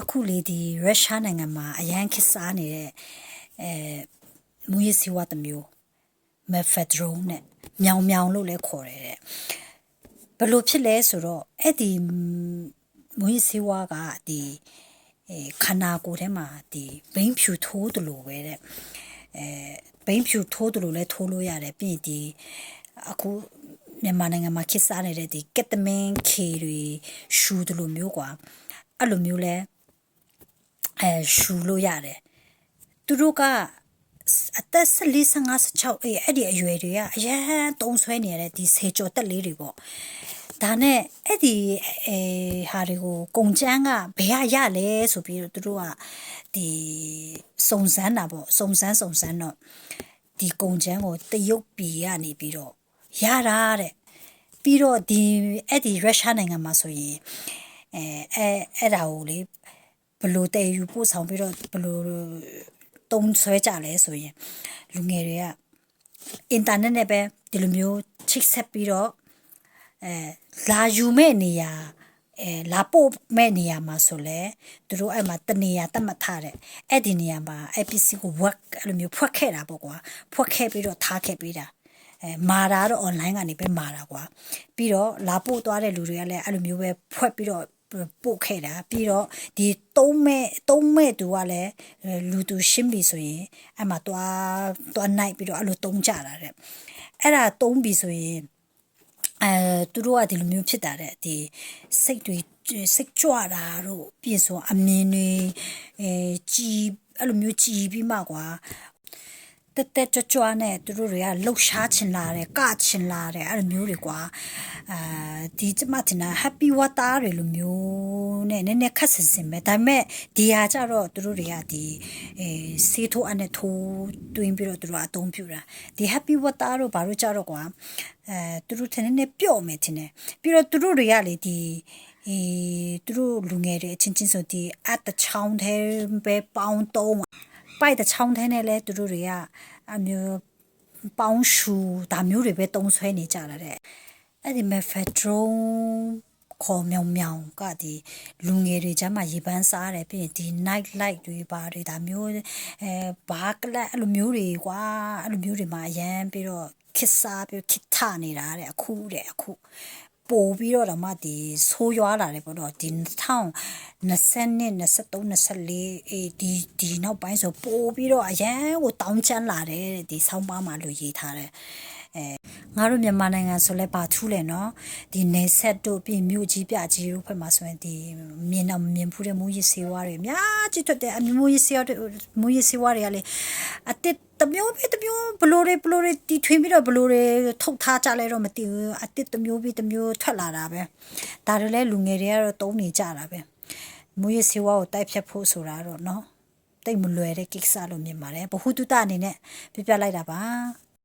အခုလေဒီရုရှားနိုင်ငံမှာအရန်ခစ်စားနေတဲ့အဲမူရစီဝတ်တစ်မျိုးမက်ဖက်ဒရုန်းနဲ့မြောင်မြောင်လို့လည်းခေါ်တယ်တဲ့ဘယ်လိုဖြစ်လဲဆိုတော့အဲ့ဒီမူရစီဝါကဒီအဲခန္ဓာကိုယ်ထဲမှာဒီဘိန်းဖြူထိုးတယ်လို့ပဲတဲ့အဲဘိန်းဖြူထိုးတယ်လို့လည်းထိုးလို့ရတယ်ပြီးရင်ဒီအခုမြန်မာနိုင်ငံမှာခစ်စားနေတဲ့ဒီကက်တမင်ခေတွေရှူတယ်လို့မျိုးကွာအဲ့လိုမျိုးလဲ အဲရှူလို့ရတယ်သူတို့ကအသက်14 15 16အေးအဲ့ဒီအရွယ်တွေကအရန်တုံးဆွဲနေရတဲ့ဒီဆေကြော်တက်လေးတွေပေါ့ဒါနဲ့အဲ့ဒီအဲဟာတွေကိုကုံချမ်းကဘယ်ရရလဲဆိုပြီးတော့သူတို့ကဒီစုံစမ်းတာပေါ့စုံစမ်းစုံစမ်းတော့ဒီကုံချမ်းကိုတရုတ်ပြည်ကနေပြီးတော့ရတာတဲ့ပြီးတော့ဒီအဲ့ဒီရုရှားနိုင်ငံမှာဆိုရင်အဲအဲအဲ့ဒါကိုလေ ဘလို့တည်ယူပို့ဆောင်ပြီးတော့ဘလို့တုံးဆွဲကြလဲဆိုရင်လူငယ်တွေကအင်တာနက်နဲ့ပဲဒီလိုမျိုးချိတ်ဆက်ပြီးတော့အဲလာယူမဲ့နေရာအဲလာပို့မဲ့နေရာမှာဆိုလဲသူတို့အဲ့မှာတနေရာတတ်မှတ်ထားတယ်အဲ့ဒီနေရာမှာ APC ကို work အဲ့လိုမျိုးဖွက်ခဲ့တာပေါ့ကွာဖွက်ခဲ့ပြီးတော့ထားခဲ့ပြီးတာအဲမာတာတော့ online ကနေပဲမာတာကွာပြီးတော့လာပို့သွားတဲ့လူတွေကလည်းအဲ့လိုမျိုးပဲဖွက်ပြီးတော့ ပို့ခဲ့တာပြီးတော့ဒီသုံးမဲ့သုံးမဲ့သူကလည်းလူသူရှင်းပြီဆိုရင်အဲ့မှာတွားတွားနိုင်ပြီးတော့အဲ့လိုသုံးကြတာတဲ့အဲ့ဒါသုံးပြီဆိုရင်အဲသူတို့ကဒီလိုမျိုးဖြစ်တာတဲ့ဒီစိတ်တွေစိတ်ကြွတာတို့ပြင်ဆိုအမြင်တွေအဲကြည်အဲ့လိုမျိုးကြည်ပြီးမှကွာ တက်တက်ကြွကြွနဲ့သူတို့တွေကလှုပ်ရှားချင်လာတယ်ကချင်လာတယ်အဲ့လိုမျိုးတွေကွာအာဒီကျမတင်တာ happy water တွေလိုမျိုးနဲ့နည်းနည်းခက်ဆင်ဆင်ပဲဒါပေမဲ့ဒီဟာကြတော့သူတို့တွေကဒီအဲဆေးထိုးအနဲ့ထိုးတွင်းပြီးတော့သူတို့အသုံးပြုတာဒီ happy water တို့ဘာလို့ကြတော့ကွာအဲသူတို့ထင်းနေပျော့မယ်ထင်တယ်ပြီးတော့သူတို့တွေကလေဒီအေးသူတို့လူငယ်တွေအချင်းချင်းဆိုဒီအတ်တချောင်းသေးပဲပေါင်းသုံး ပိုက်တချောင်းသေးနဲ့လဲသူတို့တွေကအမျိုးပေါင်းရှူဒါမျိုးတွေပဲတုံးဆွဲနေကြတာတဲ့အဲ့ဒီမဲ့ဖက်ဒရုံခေါ်မြောင်မြောင်ကဒီလူငယ်တွေကျမှရေပန်းစားတယ်ပြီးရင်ဒီ night light တွေပါတွေဒါမျိုးအဲဘာကလပ်အဲ့လိုမျိုးတွေကွာအဲ့လိုမျိုးတွေမှာအရန်ပြီးတော့ခစ်စားပြီးခစ်ထနေတာတဲ့အခုတဲ့အခု ပို့ပြီးတော့တော့မှဒီဆိုးရွားလာတယ်ပေါ့တော့ဒီ2020 23 24အေးဒီဒီနောက်ပိုင်းဆိုပို့ပြီးတော့အရန်ကိုတောင်းချမ်းလာတယ်ဒီဆောင်းပါးမှာလူရေးထားတယ် အဲငါတို့မြန်မာနိုင်ငံဆိုလဲဘာထူးလဲနော်ဒီနေဆက်တို့ပြင်မြို့ကြီးပြကြီးတို့ဖက်မှာဆိုရင်ဒီမြင်တော့မြင်ဖူးတဲ့မူရည်စေဝါတွေအများကြီးထွက်တယ်အမူရည်စေဝါတွေမူရည်စေဝါတွေကလေအတစ်တမျိုးပြီးတမျိုးဘလိုတွေဘလိုတွေတီထွင်ပြီးတော့ဘလိုတွေထုတ်ထားကြလဲတော့မသိဘူးအတစ်တမျိုးပြီးတမျိုးထွက်လာတာပဲဒါတွေလဲလူငယ်တွေကတော့တုံးနေကြတာပဲမူရည်စေဝါကိုတိုက်ဖြတ်ဖို့ဆိုတာတော့နော်တိတ်မလွယ်တဲ့ကိစ္စလို့မြင်ပါတယ်ဘ ഹു တုတအနေနဲ့ပြပြလိုက်တာပါ